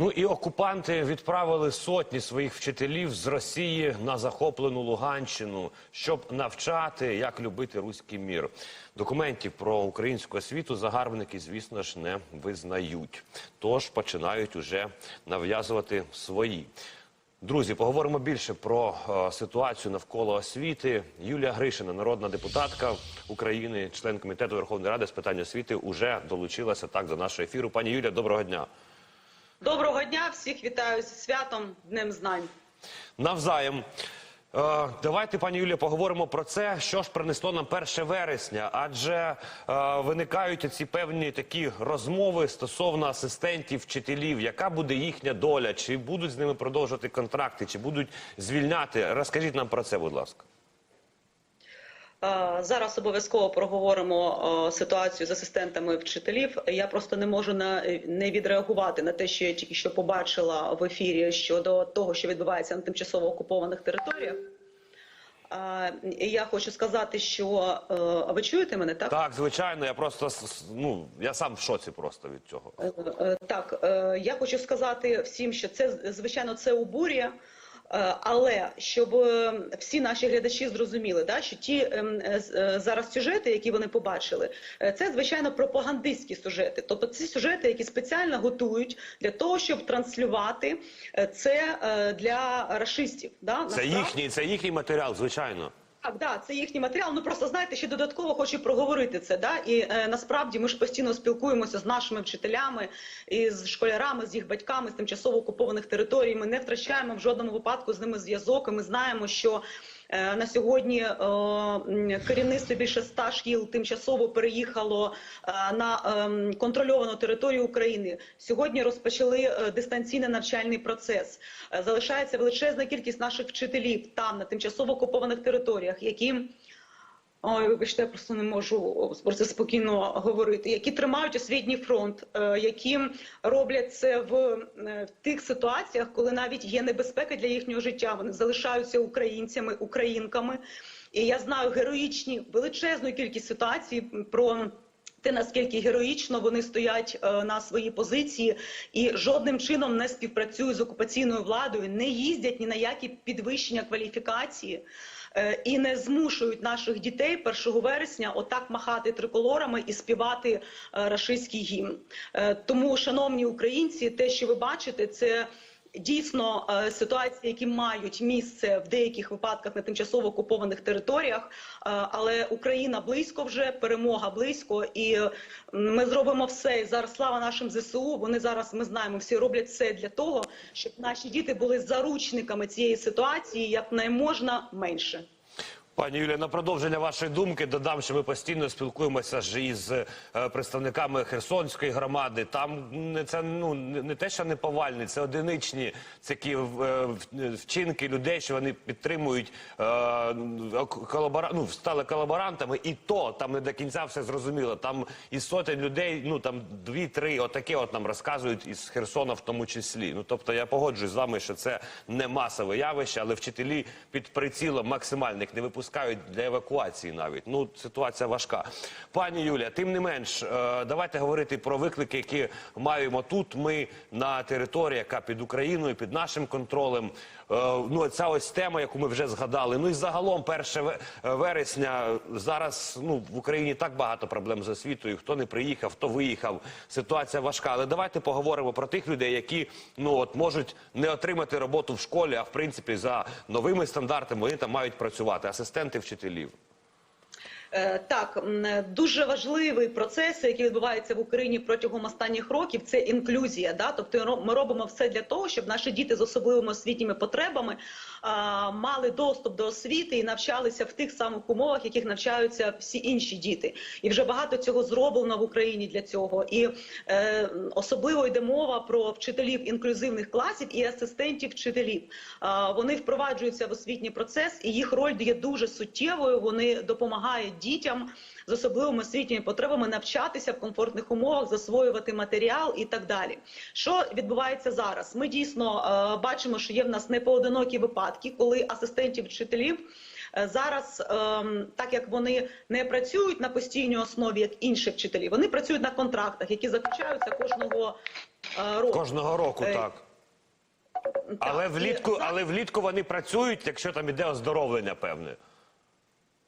Ну і окупанти відправили сотні своїх вчителів з Росії на захоплену Луганщину, щоб навчати, як любити руський мір. Документів про українську освіту загарбники, звісно ж, не визнають. Тож починають уже нав'язувати свої. Друзі, поговоримо більше про е, ситуацію навколо освіти. Юлія Гришина, народна депутатка України, член комітету Верховної Ради з питань освіти, уже долучилася так до нашого ефіру. Пані Юлія, доброго дня. Доброго дня, всіх вітаю зі святом Днем Знань. Навзаєм. Е, давайте, пані Юлія, поговоримо про це, що ж принесло нам 1 вересня, адже е, виникають ці певні такі розмови стосовно асистентів, вчителів. Яка буде їхня доля? Чи будуть з ними продовжувати контракти, чи будуть звільняти? Розкажіть нам про це, будь ласка. Е, Зараз обов'язково проговоримо е, ситуацію з асистентами вчителів. Я просто не можу на не відреагувати на те, що я тільки що побачила в ефірі щодо того, що відбувається на тимчасово окупованих територіях. Е, Я хочу сказати, що а ви чуєте мене, так? Так, звичайно, я просто ну я сам в шоці просто від цього. Так, я хочу сказати всім, що це звичайно це обурює. Е, Але щоб е, всі наші глядачі зрозуміли, да, що ті ем, е, зараз сюжети, які вони побачили, це звичайно пропагандистські сюжети. Тобто ці сюжети, які спеціально готують для того, щоб транслювати це для рашистів. Да, Це їхній, це їхній матеріал, звичайно. Так, да, це їхній матеріал. Ну просто знаєте, ще додатково хочу проговорити це. Да? І е, насправді ми ж постійно спілкуємося з нашими вчителями, і з школярами, з їх батьками з тимчасово окупованих територій. Ми не втрачаємо в жодному випадку з ними зв'язок. І ми знаємо, що на сьогодні е, керівництво більше ста шкіл тимчасово переїхало е, на ем, контрольовану територію України. Сьогодні розпочали е, дистанційний навчальний процес. Е, Залишається величезна кількість наших вчителів там на тимчасово окупованих територіях, які Ой, вибачте, я просто не можу про це спокійно говорити. Які тримають освітній фронт, е, які роблять це в, е, в тих ситуаціях, коли навіть є небезпека для їхнього життя. Вони залишаються українцями, українками. І я знаю героїчні величезну кількість ситуацій про. Те наскільки героїчно вони стоять е, на своїй позиції і жодним чином не співпрацюють з окупаційною владою, не їздять ні на які підвищення кваліфікації і не змушують наших дітей 1 вересня отак махати триколорами і співати е, рашистський гімн. Е, тому, шановні українці, те, що ви бачите, це. Дійсно, е, ситуації, які мають місце в деяких випадках на тимчасово окупованих територіях, е, але Україна близько вже, перемога близько, і е, ми зробимо все. І зараз слава нашим ЗСУ. Вони зараз ми знаємо, всі роблять все для того, щоб наші діти були заручниками цієї ситуації як найможна менше. Пані Юлія, на продовження вашої думки додам, що ми постійно спілкуємося ж із е, представниками Херсонської громади. Там це ну не те, що не повальні, це одиничні такі е, вчинки людей, що вони підтримують е, колабора... ну, стали колаборантами, і то там не до кінця все зрозуміло. Там із сотень людей, ну там дві-три, отаке от нам розказують із Херсона, в тому числі. Ну тобто я погоджуюсь з вами, що це не масове явище, але вчителі під прицілом максимальних не випускають для евакуації навіть. Ну ситуація важка. Пані Юлія, тим не менш, е, давайте говорити про виклики, які маємо тут. Ми на території, яка під Україною, під нашим контролем. Е, ну ця ось тема, яку ми вже згадали. Ну і загалом, 1 вересня зараз ну в Україні так багато проблем з освітою. Хто не приїхав, хто виїхав. Ситуація важка. Але давайте поговоримо про тих людей, які ну от можуть не отримати роботу в школі, а в принципі за новими стандартами вони там мають працювати. Асистенти вчителів. Е, Так, дуже важливий процес, який відбувається в Україні протягом останніх років, це інклюзія. Да? Тобто ми робимо все для того, щоб наші діти з особливими освітніми потребами мали доступ до освіти і навчалися в тих самих умовах, яких навчаються всі інші діти. І вже багато цього зроблено в Україні для цього. І е, особливо йде мова про вчителів інклюзивних класів і асистентів вчителів. А, вони впроваджуються в освітній процес, і їх роль є дуже суттєвою. Вони допомагають дітям з особливими освітніми потребами навчатися в комфортних умовах, засвоювати матеріал і так далі. Що відбувається зараз? Ми дійсно е, бачимо, що є в нас непоодинокі випадки, коли асистентів вчителів Е, Зараз, ем, так як вони не працюють на постійній основі, як інші вчителі, вони працюють на контрактах, які заключаються кожного е, року. Кожного року, так. Але влітку, але влітку вони працюють, якщо там іде оздоровлення певне.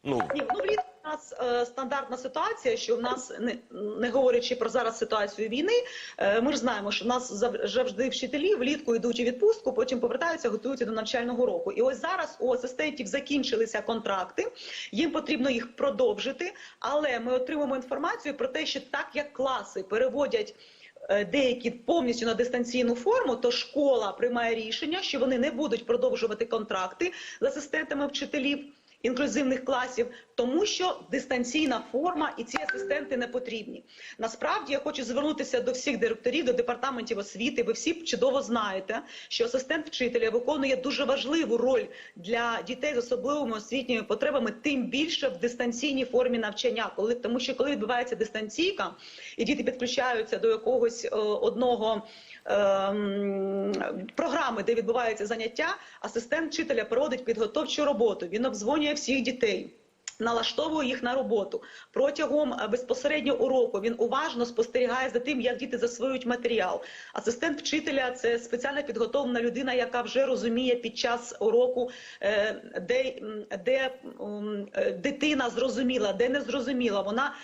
Ну, Ні, ну влітку нас е, стандартна ситуація, що в нас не, не говорячи про зараз ситуацію війни, е, ми ж знаємо, що в нас завжди вчителі влітку йдуть у відпустку, потім повертаються, готуються до навчального року. І ось зараз у асистентів закінчилися контракти, їм потрібно їх продовжити. Але ми отримуємо інформацію про те, що так як класи переводять. е, Деякі повністю на дистанційну форму, то школа приймає рішення, що вони не будуть продовжувати контракти з асистентами вчителів інклюзивних класів, тому що дистанційна форма і ці асистенти не потрібні. Насправді я хочу звернутися до всіх директорів, до департаментів освіти. Ви всі чудово знаєте, що асистент вчителя виконує дуже важливу роль для дітей з особливими освітніми потребами, тим більше в дистанційній формі навчання, коли тому, що коли відбувається дистанційка, і діти підключаються до якогось е, одного програми, де відбуваються заняття, асистент вчителя проводить підготовчу роботу. Він обзвонює всіх дітей. Налаштовує їх на роботу протягом е, безпосередньо уроку. Він уважно спостерігає за тим, як діти засвоюють матеріал. Асистент вчителя це спеціально підготовлена людина, яка вже розуміє під час уроку, е, де, де е, дитина зрозуміла, де не зрозуміла. Вона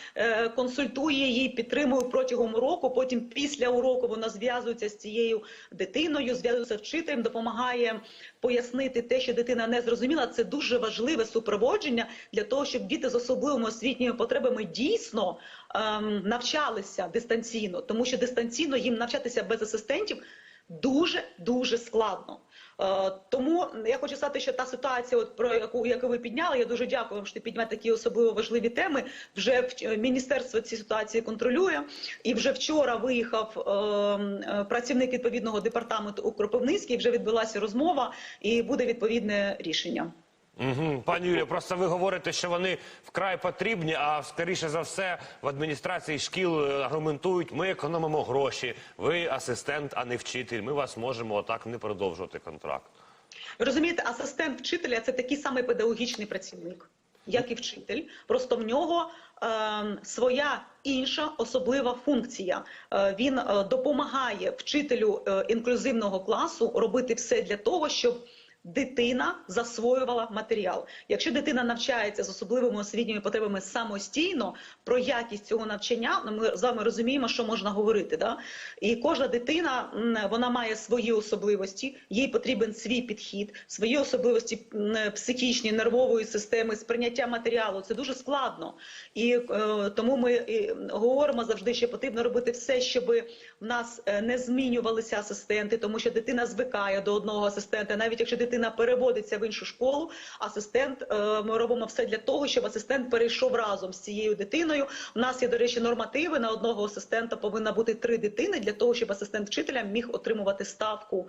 консультує її, підтримує протягом уроку. Потім після уроку вона зв'язується з цією дитиною, зв'язується з вчителем, допомагає пояснити те, що дитина не зрозуміла. Це дуже важливе супроводження для того, щоб діти з особливими освітніми потребами дійсно ем, навчалися дистанційно, тому що дистанційно їм навчатися без асистентів дуже дуже складно. Е, тому я хочу сказати, що та ситуація, от про яку яку ви підняли, я дуже дякую вам, що піднімаєте такі особливо важливі теми. Вже в- міністерство ці ситуації контролює, і вже вчора виїхав е, працівник відповідного департаменту у Кропивницький. Вже відбулася розмова, і буде відповідне рішення. Пані Юлія, просто ви говорите, що вони вкрай потрібні, а скоріше за все в адміністрації шкіл е, аргументують, ми економимо гроші, ви асистент, а не вчитель. Ми вас можемо отак не продовжувати контракт. Розумієте, асистент вчителя це такий самий педагогічний працівник, як і вчитель. Просто в нього е, своя інша особлива функція. Е, він е, допомагає вчителю е, інклюзивного класу робити все для того, щоб дитина засвоювала матеріал. Якщо дитина навчається з особливими освітніми потребами самостійно, про якість цього навчання ну, ми з вами розуміємо, що можна говорити. Да? І кожна дитина вона має свої особливості, їй потрібен свій підхід, свої особливості психічні, нервової системи, сприйняття матеріалу. Це дуже складно. І е, тому ми і говоримо завжди, що потрібно робити все, щоб в нас е, не змінювалися асистенти, тому що дитина звикає до одного асистента, навіть якщо дитина переводиться в іншу школу, асистент е, ми робимо все для того, щоб асистент перейшов разом з цією дитиною. У нас є, до речі, нормативи на одного асистента повинна бути три дитини для того, щоб асистент вчителя міг отримувати ставку.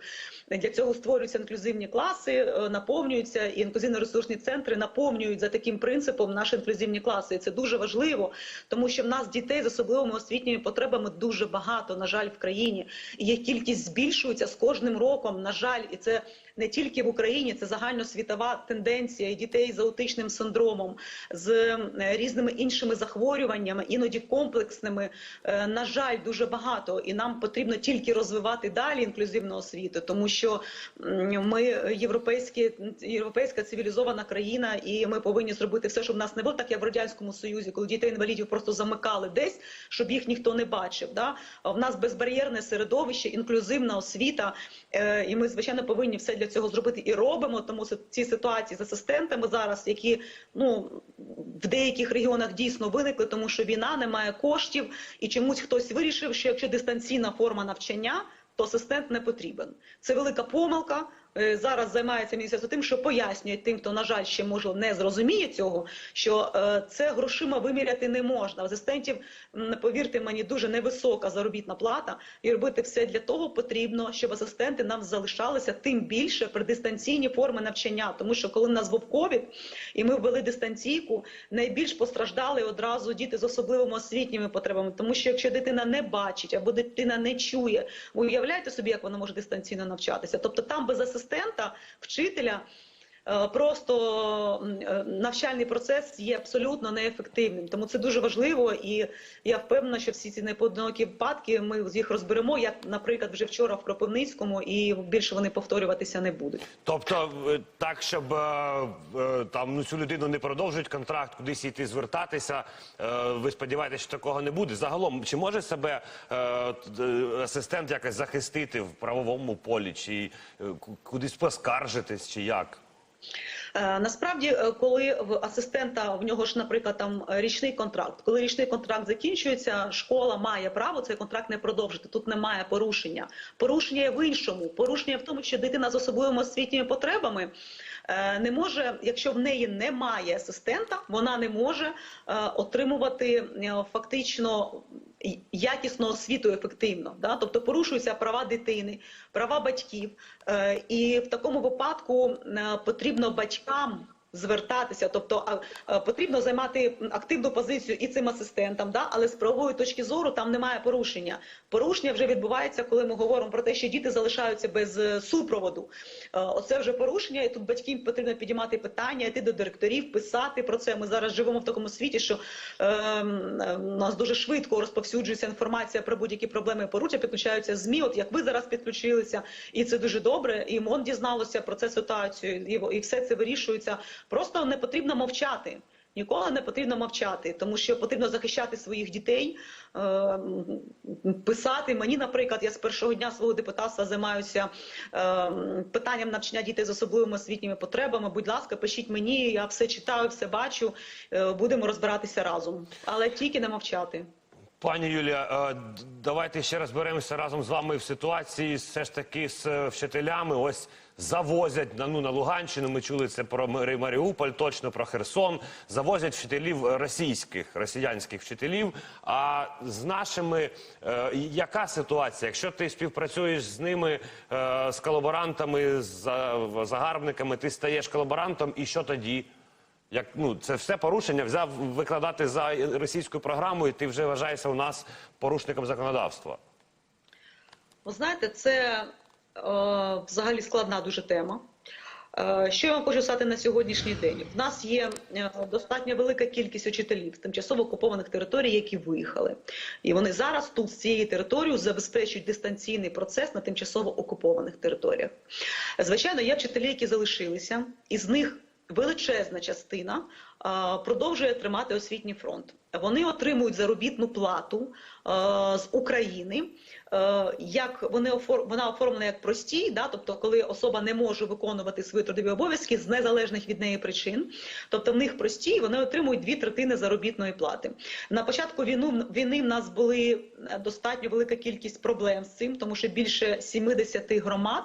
Для цього створюються інклюзивні класи, е, наповнюються і інклюзивно-ресурсні центри наповнюють за таким принципом наші інклюзивні класи. І це дуже важливо, тому що в нас дітей з особливими освітніми потребами дуже багато, на жаль, в країні. І їх кількість збільшується з кожним роком. На жаль, і це не тільки в Україні, це загальносвітова тенденція дітей з аутичним синдромом, з е, різними іншими захворюваннями, іноді комплексними. Е, На жаль, дуже багато, і нам потрібно тільки розвивати далі інклюзивну освіту, тому що ми європейські європейська цивілізована країна, і ми повинні зробити все, щоб в нас не було так, як в радянському союзі, коли дітей інвалідів просто замикали десь, щоб їх ніхто не бачив. Да? В нас безбар'єрне середовище, інклюзивна освіта, е, і ми звичайно повинні все для цього зробити і робимо. Тому ці ситуації з асистентами зараз, які ну в деяких регіонах дійсно виникли, тому що війна немає коштів, і чомусь хтось вирішив, що якщо дистанційна форма навчання. То асистент не потрібен. Це велика помилка. Е, Зараз займається міністерство тим, що пояснює тим, хто на жаль ще може не зрозуміє цього, що е, це грошима виміряти не можна. Асистентів повірте мені дуже невисока заробітна плата, і робити все для того потрібно, щоб асистенти нам залишалися тим більше при дистанційні форми навчання. Тому що коли в нас був ковід і ми ввели дистанційку, найбільш постраждали одразу діти з особливими освітніми потребами, тому що якщо дитина не бачить або дитина не чує, уявляєте собі, як вона може дистанційно навчатися? Тобто там без асистента, вчителя. Е, просто е, навчальний процес є абсолютно неефективним. Тому це дуже важливо, і я впевнена, що всі ці непоодинокі випадки ми їх розберемо, як, наприклад, вже вчора в Кропивницькому, і більше вони повторюватися не будуть. Тобто, е, так, щоб там ну цю людину не продовжують контракт, кудись йти звертатися. Ви сподіваєтеся, що такого не буде? Загалом, чи може себе асистент якось захистити в правовому полі, чи кудись поскаржитись, чи як? Е, Насправді, е, коли в асистента в нього ж, наприклад, там е, річний контракт, коли річний контракт закінчується, школа має право цей контракт не продовжити. Тут немає порушення. Порушення в іншому. Порушення в тому, що дитина з особливими освітніми потребами не може, якщо в неї немає асистента, вона не може е, отримувати е, фактично якісну освіту ефективно. Да? Тобто порушуються права дитини, права батьків. Е, І в такому випадку е, потрібно батькам. Звертатися, тобто а, потрібно займати активну позицію і цим асистентам, да? але з правової точки зору там немає порушення. Порушення вже відбувається, коли ми говоримо про те, що діти залишаються без е, супроводу. Е, Оце вже порушення, і тут батькам потрібно підіймати питання, йти до директорів, писати про це. Ми зараз живемо в такому світі, що е, е, у нас дуже швидко розповсюджується інформація про будь-які проблеми і порушення, підключаються ЗМІ. От як ви зараз підключилися, і це дуже добре. І МОН дізналося про це ситуацію, і, і все це вирішується. Просто не потрібно мовчати. Ніколи не потрібно мовчати, тому що потрібно захищати своїх дітей, е, писати. Мені, наприклад, я з першого дня свого депутатства займаюся е, питанням навчання дітей з особливими освітніми потребами. Будь ласка, пишіть мені, я все читаю, все бачу. Е, будемо розбиратися разом, але тільки не мовчати. Пані Юлія, е, давайте ще розберемося разом з вами в ситуації все ж таки з е, вчителями. Ось завозять на ну на Луганщину. Ми чули це про Маріуполь, точно про Херсон. Завозять вчителів російських, росіянських вчителів. А з нашими е, яка ситуація? Якщо ти співпрацюєш з ними, е, з колаборантами, з за- загарбниками, ти стаєш колаборантом, і що тоді? Як ну це все порушення взяв викладати за російську програму, і ти вже вважаєшся у нас порушником законодавства. Ви знаєте, це е, взагалі складна дуже тема. Е, Що я вам хочу сказати на сьогоднішній день? В нас є е, достатньо велика кількість учителів з тимчасово окупованих територій, які виїхали, і вони зараз тут з цієї території забезпечують дистанційний процес на тимчасово окупованих територіях. Звичайно, є вчителі, які залишилися, і з них величезна частина продовжує тримати освітній фронт. Вони отримують заробітну плату е, з України. Е, як вони офор... вона оформлена як простій, да, тобто коли особа не може виконувати свої трудові обов'язки з незалежних від неї причин, тобто в них прості, вони отримують дві третини заробітної плати. На початку війну війни в нас були е, достатньо велика кількість проблем з цим, тому що більше 70 громад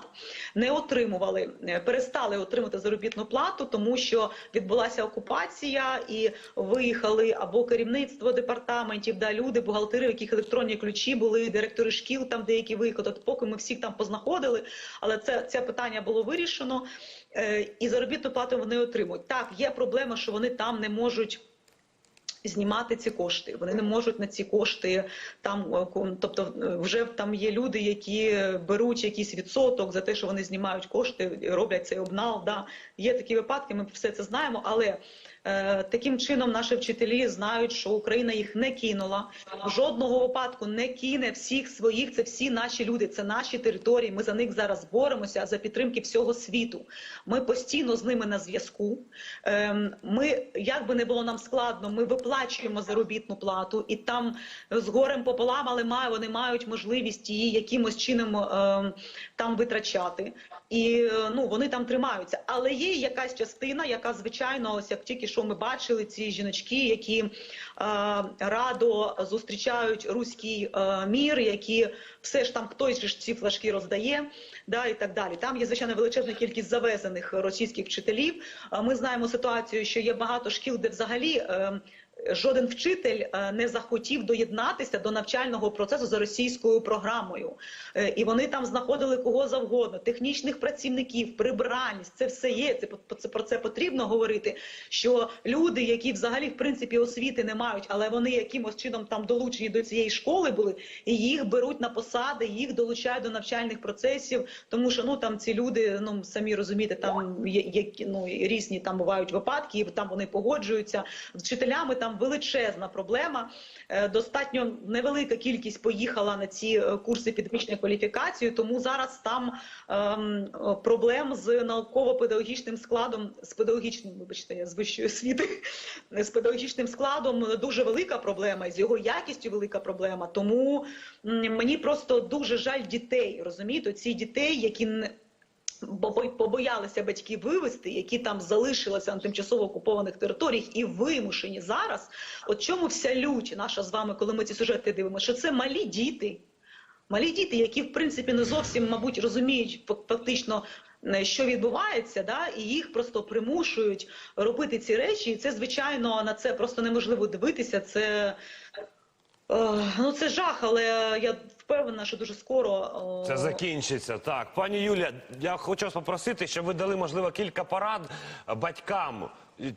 не отримували, е, перестали отримати заробітну плату, тому що відбулася окупація і виїхали або керівництво департаментів, да люди, бухгалтери, у яких електронні ключі були, директори шкіл там деякі виїхали. От поки ми всіх там познаходили, але це це питання було вирішено, е, і заробітну плату вони отримують. Так, є проблема, що вони там не можуть. Знімати ці кошти, вони не можуть на ці кошти там, е, тобто е, вже там є люди, які беруть якийсь відсоток за те, що вони знімають кошти, роблять цей обнал. Да. Є такі випадки, ми все це знаємо, але таким чином наші вчителі знають, що Україна їх не кинула. Жодного випадку не кине всіх своїх. Це всі наші люди, це наші території. Ми за них зараз боремося за підтримки всього світу. Ми постійно з ними на зв'язку. Ем, Ми, як би не було нам складно, ми виплачуємо заробітну плату, і там з горем пополам, але має, вони мають можливість її якимось чином ем, там витрачати. І е, ну вони там тримаються. Але є якась частина, яка звичайно, ось як тільки що ми бачили, ці жіночки, які е, радо зустрічають руський е, мір, які все ж там хтось ж ці флажки роздає, да і так далі. Там є звичайно величезна кількість завезених російських вчителів. Е, Ми знаємо ситуацію, що є багато шкіл, де взагалі. Е, жоден вчитель е, не захотів доєднатися до навчального процесу за російською програмою. Е, І вони там знаходили кого завгодно, технічних працівників, прибиральність. Це все є. Це це про це потрібно говорити. Що люди, які взагалі в принципі освіти не мають, але вони якимось чином там долучені до цієї школи були, і їх беруть на посади, їх долучають до навчальних процесів, тому що ну там ці люди, ну самі розумієте, там є, які ну різні там бувають випадки, і там вони погоджуються з вчителями. Там величезна проблема. Е, Достатньо невелика кількість поїхала на ці е, курси підвищення кваліфікації, тому зараз там ем, е, проблем з науково-педагогічним складом, з педагогічним, вибачте, я з вищої освіти, з педагогічним складом дуже велика проблема, з його якістю велика проблема. Тому мені просто дуже жаль дітей, розумієте, ці дітей, які побоялися батьки вивезти, які там залишилися на тимчасово окупованих територіях і вимушені зараз. От чому вся лють наша з вами, коли ми ці сюжети дивимося, що це малі діти. Малі діти, які в принципі не зовсім, мабуть, розуміють фак- фактично, е, що відбувається, да, і їх просто примушують робити ці речі. І це, звичайно, на це просто неможливо дивитися. Це, е, ну, це жах, але я впевнена, що дуже скоро Це закінчиться. Так, пані Юля, я хочу вас попросити, щоб ви дали, можливо, кілька порад батькам,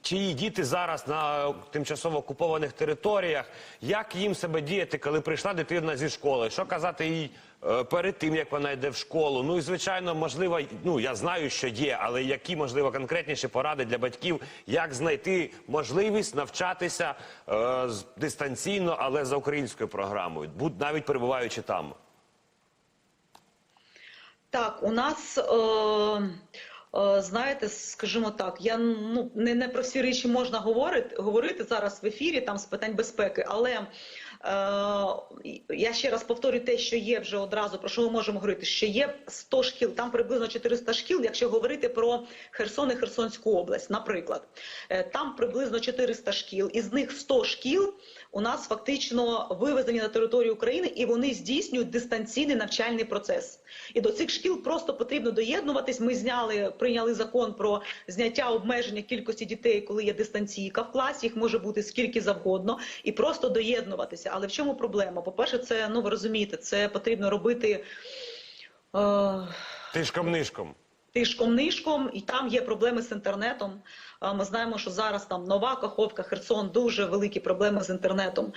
чиї діти зараз на тимчасово окупованих територіях. Як їм себе діяти, коли прийшла дитина зі школи? Що казати їй е, перед тим, як вона йде в школу? Ну і звичайно, можливо, ну я знаю, що є, але які можливо конкретніші поради для батьків, як знайти можливість навчатися е, дистанційно, але за українською програмою, будь навіть перебуваючи там. Так, у нас. Е... е, Знаєте, скажімо так, я ну не, не про всі речі можна говорити говорити зараз в ефірі там з питань безпеки, але я ще раз повторю те, що є вже одразу про що ми можемо говорити. Що є 100 шкіл, там приблизно 400 шкіл, якщо говорити про Херсон і Херсонську область, наприклад, Е, там приблизно 400 шкіл, із них 100 шкіл у нас фактично вивезені на територію України, і вони здійснюють дистанційний навчальний процес. І до цих шкіл просто потрібно доєднуватись. Ми зняли, прийняли закон про зняття обмеження кількості дітей, коли є дистанційка в класі. Їх може бути скільки завгодно, і просто доєднуватися. Але в чому проблема? По перше, це ну ви розумієте, це потрібно робити. Е- Тишком нишком. Тишком нишком, і там є проблеми з інтернетом. Ми знаємо, що зараз там нова Каховка, Херсон дуже великі проблеми з інтернетом.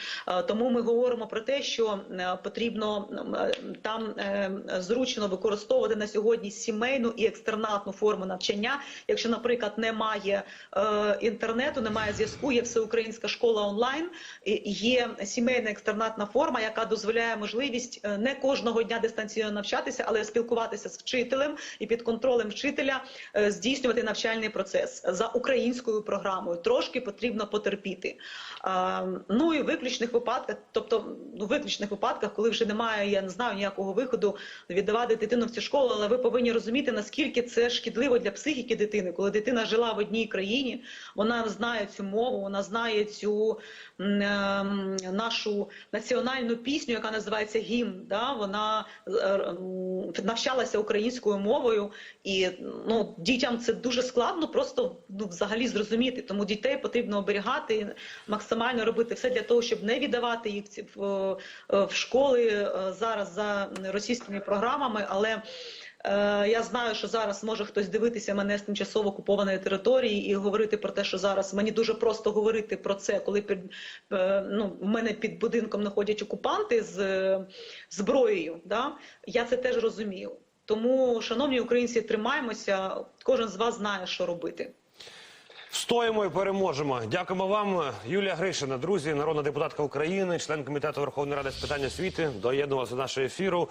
Тому ми говоримо про те, що е, потрібно е, там е, зручно використовувати на сьогодні сімейну і екстернатну форму навчання. Якщо, наприклад, немає інтернету, немає зв'язку, є всеукраїнська школа онлайн, є сімейна екстернатна форма, яка дозволяє можливість не кожного дня дистанційно навчатися, але спілкуватися з вчителем і під контролем вчителя е, здійснювати навчальний процес за українською програмою. Трошки потрібно потерпіти. Ну і в виключних випадках, тобто ну, в виключних випадках, коли вже немає, я не знаю ніякого виходу віддавати дитину в цю школу, але ви повинні розуміти, наскільки це шкідливо для психіки дитини, коли дитина жила в одній країні, вона знає цю мову, вона знає цю ем, нашу національну пісню, яка називається гімн. Да? Вона е, навчалася українською мовою, і ну дітям це дуже складно, просто ну взагалі зрозуміти. Тому дітей потрібно оберігати, максимально робити все для того, щоб не віддавати їх в, е, в школи е, зараз за російськими програмами, але. Е, Я знаю, що зараз може хтось дивитися мене з тимчасово окупованої території і говорити про те, що зараз мені дуже просто говорити про це, коли під ну мене під будинком знаходять окупанти з зброєю. Да? Я це теж розумію. Тому, шановні українці, тримаємося. Кожен з вас знає, що робити. Стоїмо і переможемо. Дякуємо вам, Юлія Гришина, друзі, народна депутатка України, член комітету Верховної Ради з питань освіти, доєднувалася до нашого ефіру.